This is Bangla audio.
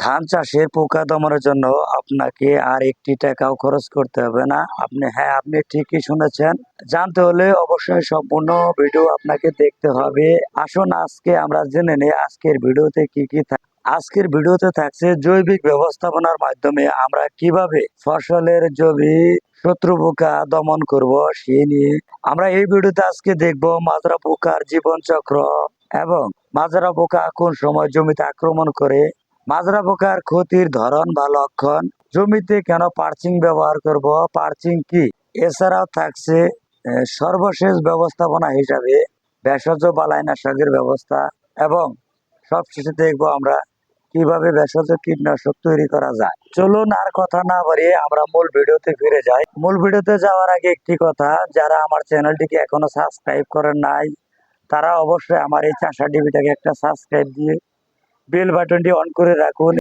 ধান চাষের পোকা দমনের জন্য আপনাকে আর একটি টাকাও খরচ করতে হবে না। আপনি হ্যাঁ আপনি ঠিকই শুনেছেন। জানতে হলে অবশ্যই সম্পূর্ণ ভিডিও আপনাকে দেখতে হবে। আসুন আজকে আমরা জেনে নিই আজকের ভিডিওতে কি কি থাক- আজকের ভিডিওতে থাকছে জৈবিক ব্যবস্থাপনার মাধ্যমে আমরা কীভাবে ফসলের জমি শত্রু পোকা দমন করব সে নিয়ে আমরা এই ভিডিওতে আজকে দেখব মাজরা পোকার জীবন চক্র এবং মাজরা পোকা কোন সময় জমিতে আক্রমণ করে মাজরা পোকার ক্ষতির ধরন বা লক্ষণ, জমিতে কেন পার্চিং ব্যবহার করব, পার্চিং কি? এছাড়াও থাকছে সর্বশেষ ব্যবস্থাপনা হিসাবে ভেষজ বালাইনাশকের ব্যবস্থা এবং সবশেষে দেখব আমরা কীভাবে ভেষজ কীটনাশক তৈরি করা যায়। চলুন আর কথা না বাড়িয়ে আমরা মূল ভিডিওতে ফিরে যাই। মূল ভিডিওতে যাওয়ার আগে একটি কথা, যারা আমার চ্যানেলটিকে এখনও সাবস্ক্রাইব করেন নাই, তারা অবশ্যই আমার এই চাষা টিভিটাকে একটা সাবস্ক্রাইব দিয়ে বেল বাটনটি অন করে রাখুন।